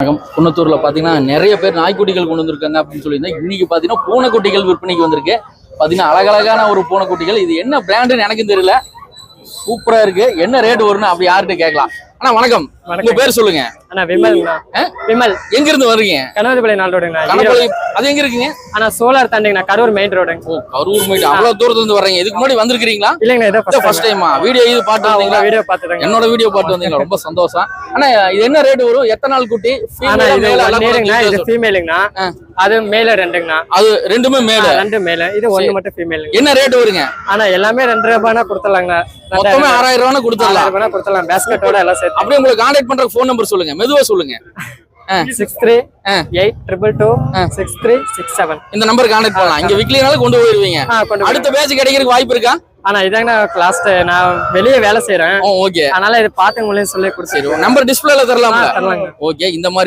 வணக்கம். குன்னத்தூர்ல பாத்தீங்கன்னா நிறைய பேர் நாய்க்குட்டிகள் கொண்டு வந்திருக்காங்க அப்படின்னு சொல்லியிருந்தேன். இன்னைக்கு பாத்தீங்கன்னா பூனைக்குட்டிகள் விற்பனைக்கு வந்திருக்கு. பாத்தீங்கன்னா அழகழகான ஒரு பூனைக்குட்டிகள். இது என்ன பிராண்டுன்னு எனக்கும் தெரியல. சூப்பரா இருக்கு. என்ன ரேட் வரும்னு அப்படி யார்கிட்ட கேட்கலாம். அண்ணா வணக்கம். உங்க பேர் சொல்லுங்க. அண்ணா விமல்ண்ணா ஆ? விமல். எங்க இருந்து வர்றீங்க? கணவதிபலை நாள் கணபதி அது எங்க இருக்கீங்க? அண்ணா சோலார் தாண்டிங்கண்ணா கரூர் மெயின் ரோடுங்க. ஓ கரூர் போயிட்டு அவ்வளவு தூரத்துல இருந்து வர்றீங்க. இதுக்கு முன்னாடி வந்திருக்கீங்களா இல்லைங்கண்ணா இதான் ஃபர்ஸ்ட் டைமா வீடியோ இது பாட்டு வந்தீங்களா? வீடியோ பார்த்துதாங்க. என்னோட வீடியோ பாட்டு வந்தீங்களா? ரொம்ப சந்தோஷம். அண்ணா இது என்ன ரேட் வரும்? எத்தனை நாள் குட்டி? ஆனா இது நேருங்கண்ணா இது ஃபீமேலுங்கண்ணா. அது மேல ரெண்டுங்கண்ணா அது ரெண்டுமே மேல ரெண்டு மேல இது ஒண்ணு மட்டும் ஃபீமேலுங்க என்ன ரேட் வருங்க? ஆனா எல்லாமே ரெண்டு ரூபாய்னா கொடுத்துடலாங்கண்ணா மொத்தமே ஆறாயிரம் ரூபாய் கொடுத்துடலாம். ரூபாய்னா கொடுத்துடலாம். பேஸ்கெட்டோட எல்லாம் அப்படியே உங்களுக்கு கான்டாக்ட் பண்ற ஃபோன் நம்பர் சொல்லுங்க. மெதுவா சொல்லுங்க. சிக்ஸ் த்ரீ ஆ. Eight triple two six three six seven இந்த நம்பர் கான்டாக்ட் பண்ணலாம். இங்க விக்கலினால கொண்டு போயிருவீங்க. அடுத்த பேட்ச் கிடைக்கிறதுக்கு வாய்ப்பு இருக்கா? ஆனா இதாங்கண்ணா லாஸ்ட் நான் வெளியே வேலை செய்யறேன் ஓகே அதனால இது பார்த்து சொல்லி கொடுத்து சரி நம்பர் டிஸ்பிளேல தரலாங்க. ஓகே இந்த மாதிரி